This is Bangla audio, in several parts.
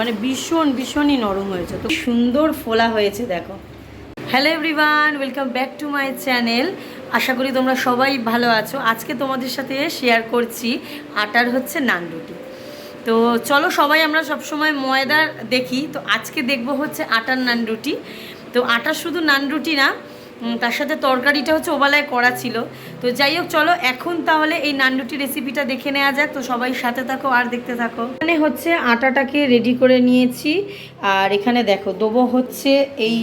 মানে ভীষণ, ভীষণই নরম হয়েছে। তো সুন্দর ফোলা হয়েছে, দেখো। Hello everyone welcome back to my channel আশা করি তোমরা সবাই ভালো আছো। আজকে তোমাদের সাথে শেয়ার করছি আটার হচ্ছে নান রুটি। তো চলো সবাই আমরা সবসময় ময়দার দেখি। তো আজকে দেখব হচ্ছে আটার নান রুটি। তো আটার শুধু নান রুটি না তার সাথে তরকারিটা হচ্ছে ওবেলায় করা ছিল। তো যাই হোক, চলো এখন তাহলে এই নান রুটি রেসিপিটা দেখে নেওয়া যাক। তো সবাই সাথে থাকো, আর দেখতে থাকো। এখানে হচ্ছে আটাটাকে রেডি করে নিয়েছি। আর এখানে দেখো, দেবো হচ্ছে এই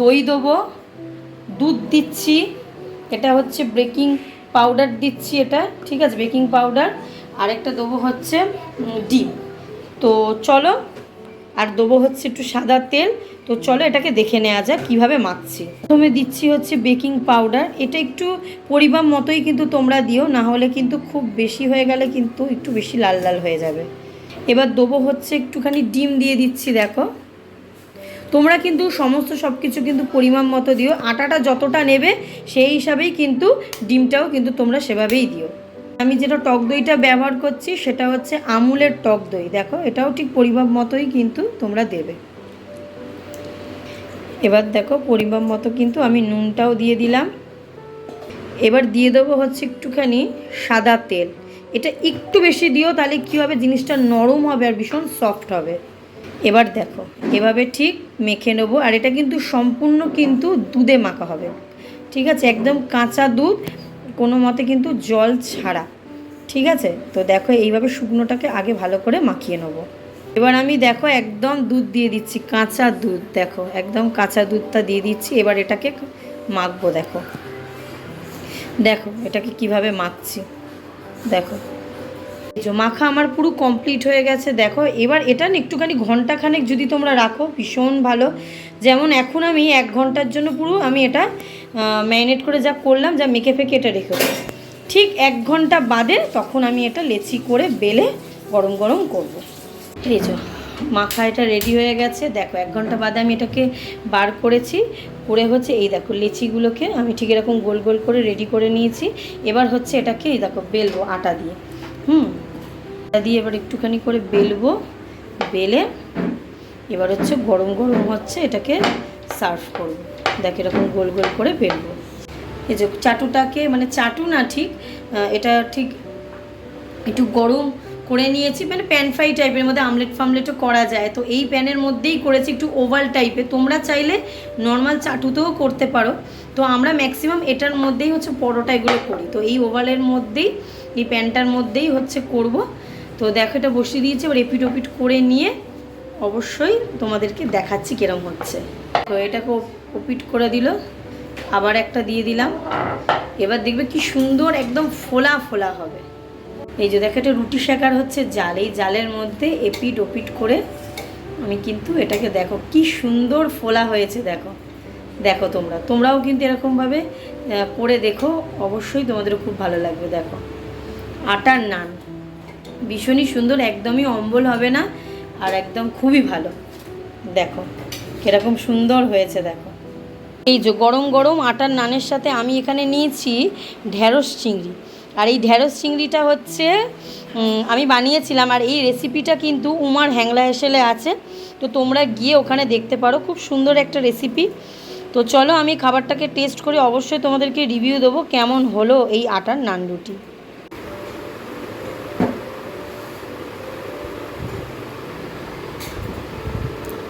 দই দেবো, দুধ দিচ্ছি। এটা হচ্ছে বেকিং পাউডার দিচ্ছি এটা, ঠিক আছে? বেকিং পাউডার আর একটা দেবো হচ্ছে ডিম। তো চলো আর দেবো হচ্ছে একটু সাদা তেল। তো চলো এটাকে দেখে নেওয়া যাক কীভাবে মাখছি। প্রথমে দিচ্ছি হচ্ছে বেকিং পাউডার। এটা একটু পরিমাণ মতোই কিন্তু তোমরা দিও, না হলে কিন্তু খুব বেশি হয়ে গেলে কিন্তু একটু বেশি লাল লাল হয়ে যাবে। এবার দেবো হচ্ছে একটুখানি ডিম দিয়ে দিচ্ছি, দেখো। তোমরা কিন্তু সমস্ত সব কিছু কিন্তু পরিমাণ মতো দিও। আটাটা যতটা নেবে সেই হিসাবেই কিন্তু ডিমটাও কিন্তু তোমরা সেভাবেই দিও। আমি যেটা টক দইটা ব্যবহার করছি সেটা হচ্ছে আমুলের টক দই। দেখো, এটাও ঠিক পরিমাপ মতোই কিন্তু তোমরা দেবে। এবার দেখো, পরিমাপ মতো কিন্তু আমি নুনটাও দিয়ে দিলাম। এবার দিয়ে দেবো হচ্ছে একটুখানি সাদা তেল। এটা একটু বেশি দিও, তাহলে কী হবে? জিনিসটা নরম হবে আর ভীষণ সফট হবে। এবার দেখো, এভাবে ঠিক মেখে নেব। আর এটা কিন্তু সম্পূর্ণ কিন্তু দুধে মাখা হবে। ঠিক আছে? একদম কাঁচা দুধ। কোনো মতে কিন্তু জল ছাড়া। ঠিক আছে? তো দেখো এইভাবে শুকনোটাকে আগে ভালো করে মাখিয়ে নেব। এবার আমি দেখো একদম দুধ দিয়ে দিচ্ছি, কাঁচা দুধ। দেখো, একদম কাঁচা দুধটা দিয়ে দিচ্ছি। এবার এটাকে মাখবো, দেখো। দেখো, এটাকে কীভাবে মাখছি। দেখো মাখা আমার পুরো কমপ্লিট হয়ে গেছে। দেখো, এবার এটা একটুখানি ঘন্টাখানেক যদি তোমরা রাখো, ভীষণ ভালো। যেমন এখন আমি এক ঘণ্টার জন্য পুরো আমি এটা ম্যারিনেট করে যা করলাম, যা মেখে ফেকে এটা রেখে ঠিক এক ঘণ্টা বাদে তখন আমি এটা লেচি করে বেলে গরম গরম করব। যে, মাখা এটা রেডি হয়ে গেছে। দেখো, এক ঘণ্টা বাদে আমি এটাকে বার করেছি। করে হচ্ছে এই দেখো, লেচিগুলোকে আমি ঠিক এরকম গোল গোল করে রেডি করে নিয়েছি। এবার হচ্ছে এটাকে এই দেখো, বেলবো আটা দিয়ে। হুম দিয়ে এবার একটুখানি করে বেলবো। বেলে এবার হচ্ছে গরম গরম হচ্ছে এটাকে সার্ভ করব। দেখ এরকম গোল গোল করে বেলবো। এই যে চাটুটাকে মানে চাটু না ঠিক এটা ঠিক একটু গরম করে নিয়েছি মানে প্যান ফ্রাই টাইপের মধ্যে আমলেট ফামলেটও করা যায়। তো এই প্যানের মধ্যেই করেছি একটু ওভাল টাইপের তোমরা চাইলে নর্মাল চাটুতেও করতে পারো। তো আমরা ম্যাক্সিমাম এটার মধ্যেই হচ্ছে পরোটা এগুলো করি। তো এই ওভালের মধ্যেই, এই প্যানটার মধ্যেই হচ্ছে করব। তো দেখো, এটা বসিয়ে দিয়েছি, এবার এপিট ওপিট করে নিয়ে অবশ্যই তোমাদেরকে দেখাচ্ছি কিরম হচ্ছে। তো এটাকে ওপিট করে দিল, আবার একটা দিয়ে দিলাম। এবার দেখবে কি সুন্দর একদম ফোলা ফোলা হবে। এই যে দেখো, এটা রুটি শেখার হচ্ছে জাল। এই জালের মধ্যে এপিট ওপিট করে আমি কিন্তু এটাকে দেখো, কি সুন্দর ফোলা হয়েছে দেখো। দেখো তোমরা, তোমরাও কিন্তু এরকমভাবে করে দেখো। অবশ্যই তোমাদেরও খুব ভালো লাগবে, দেখো। আটার নান। ভীষণই সুন্দর, একদমই অম্বল হবে না আর একদম খুবই ভালো। দেখো, কীরকম সুন্দর হয়েছে, দেখো। এই যে গরম গরম আটার নানের সাথে আমি এখানে নিয়েছি ঢ্যাঁড়স চিংড়ি। আর এই ঢ্যাঁড়স চিংড়িটা হচ্ছে আমি বানিয়েছিলাম আর এই রেসিপিটা কিন্তু উমার হ্যাংলা হেসেলে আছে। তো তোমরা গিয়ে ওখানে দেখতে পারো, খুব সুন্দর একটা রেসিপি তো চলো আমি খাবারটাকে টেস্ট করে অবশ্যই তোমাদেরকে রিভিউ দেবো, কেমন হলো এই আটার নান রুটি।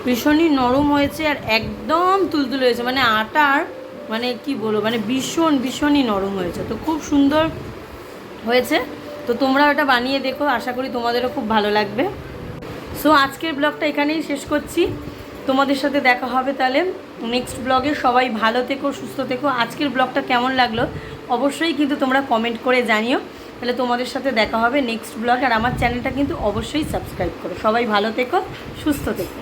ভীষণই নরম হয়েছে আর একদম তুলতুলে হয়েছে। মানে আটার মানে কি বলব মানে ভীষণ, ভীষণই নরম হয়েছে। তো খুব সুন্দর হয়েছে। তো তোমরা ওটা বানিয়ে দেখো, আশা করি তোমাদেরও খুব ভালো লাগবে। সো আজকের ব্লগটা এখানেই শেষ করছি। তোমাদের সাথে দেখা হবে তাহলে নেক্সট ব্লগে। সবাই ভালো থেকো, সুস্থ থেকো। আজকের ব্লগটা কেমন লাগল অবশ্যই কিন্তু তোমরা কমেন্ট করে জানিও। তাহলে তোমাদের সাথে দেখা হবে নেক্সট ব্লগ। আর আমার চ্যানেলটা কিন্তু অবশ্যই সাবস্ক্রাইব করো। সবাই ভালো থেকো, সুস্থ থেকো।